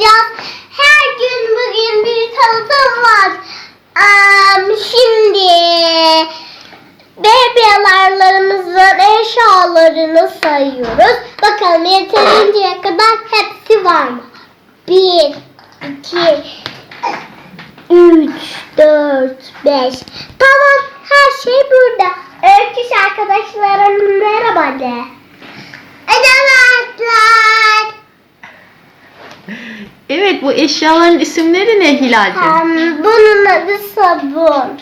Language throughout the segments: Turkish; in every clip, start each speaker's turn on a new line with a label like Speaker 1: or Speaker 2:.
Speaker 1: yapacağız. Her gün bugün bir tanıtım var. Um, şimdi bebyalarlarımızın eşyalarını sayıyoruz. Bakalım yeterince kadar hepsi var mı? Bir, iki, üç, dört, beş. Tamam her şey burada. Öyküş arkadaşlarım merhaba de. Merhaba.
Speaker 2: Evet bu eşyaların isimleri ne Hilal'cim?
Speaker 1: Um, bunun adı sabun.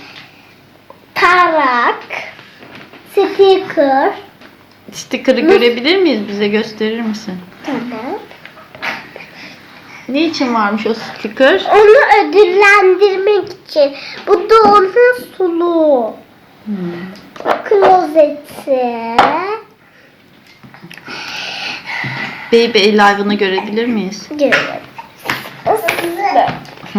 Speaker 1: Tarak. Sticker.
Speaker 2: Sticker'ı görebilir miyiz? Bize gösterir misin?
Speaker 1: Tamam.
Speaker 2: Ne için varmış o sticker?
Speaker 1: Onu ödüllendirmek için. Bu da onun suluğu.
Speaker 2: Hmm.
Speaker 1: Klozeti.
Speaker 2: Baby Alive'ını görebilir miyiz?
Speaker 1: Görüyorum.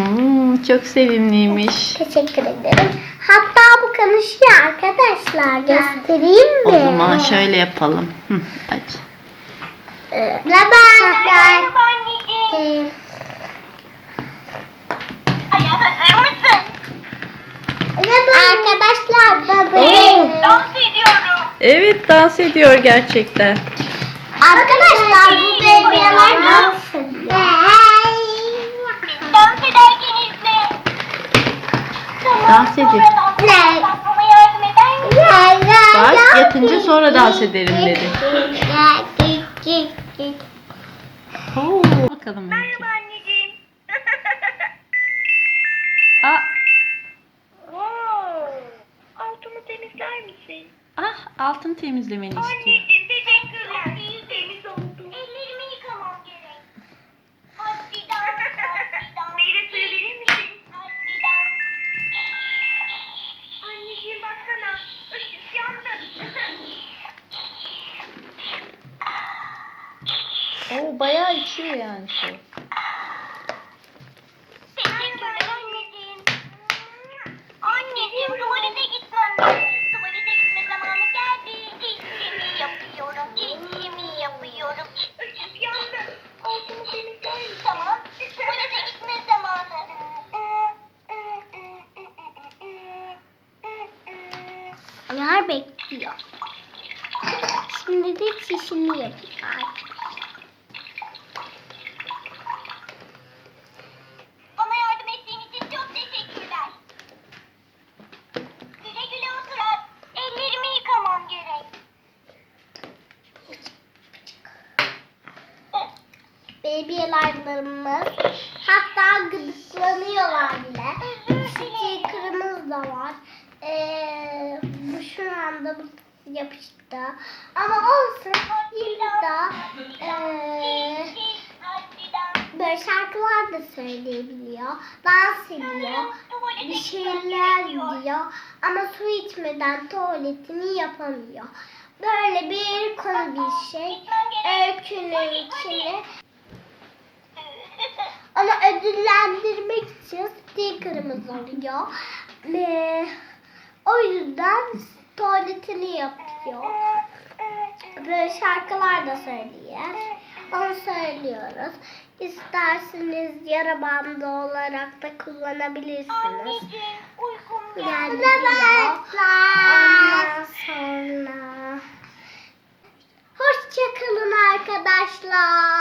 Speaker 2: Hmm, çok sevimliymiş.
Speaker 1: Teşekkür ederim. Hatta bu konuşuyor arkadaşlar. Göstereyim mi?
Speaker 2: O zaman şöyle yapalım. Hı, aç.
Speaker 1: Ee, Merhaba. Ee, Arkadaşlar babayı.
Speaker 2: Evet dans ediyor gerçekten.
Speaker 1: Arkadaşlar bu bebeler dans ediyor.
Speaker 2: Dans ediyor.
Speaker 1: Ne?
Speaker 2: Bak yatınca sonra dans ederim dedi. Oo, bakalım.
Speaker 3: Merhaba anneciğim.
Speaker 2: Ah,
Speaker 3: wow. Altımı temizler misin?
Speaker 2: ah altın temizlemeni istiyor.
Speaker 3: Anneciğim
Speaker 2: Oo bayağı içiyor yani su.
Speaker 3: Teşekkürler anneciğim. Anneciğim tuvalete gitmem lazım. Tuvalete zamanı geldi. İşimi yapıyorum. İşimi yapıyorum. Işık yandı. Misin? Tamam. Tuvalete gitme zamanı.
Speaker 1: Yer bekliyor. Şimdi de çişini yapıyor. Babylarımız hatta gıdıklanıyorlar bile. Sticker'ımız da var. Ee, bu şu anda yapıştı. Ama olsun de ee, böyle şarkılar da söyleyebiliyor. Dans ediyor. Bir şeyler diyor. Ama su içmeden tuvaletini yapamıyor. Böyle bir konu bir şey. Öykünün içine ama ödüllendirmek için sticker'ımız oluyor. Ve o yüzden tuvaletini yapıyor. Böyle şarkılar da söylüyor. Onu söylüyoruz. İsterseniz yara bandı olarak da kullanabilirsiniz. Yani. Ondan sonra Hoşçakalın arkadaşlar.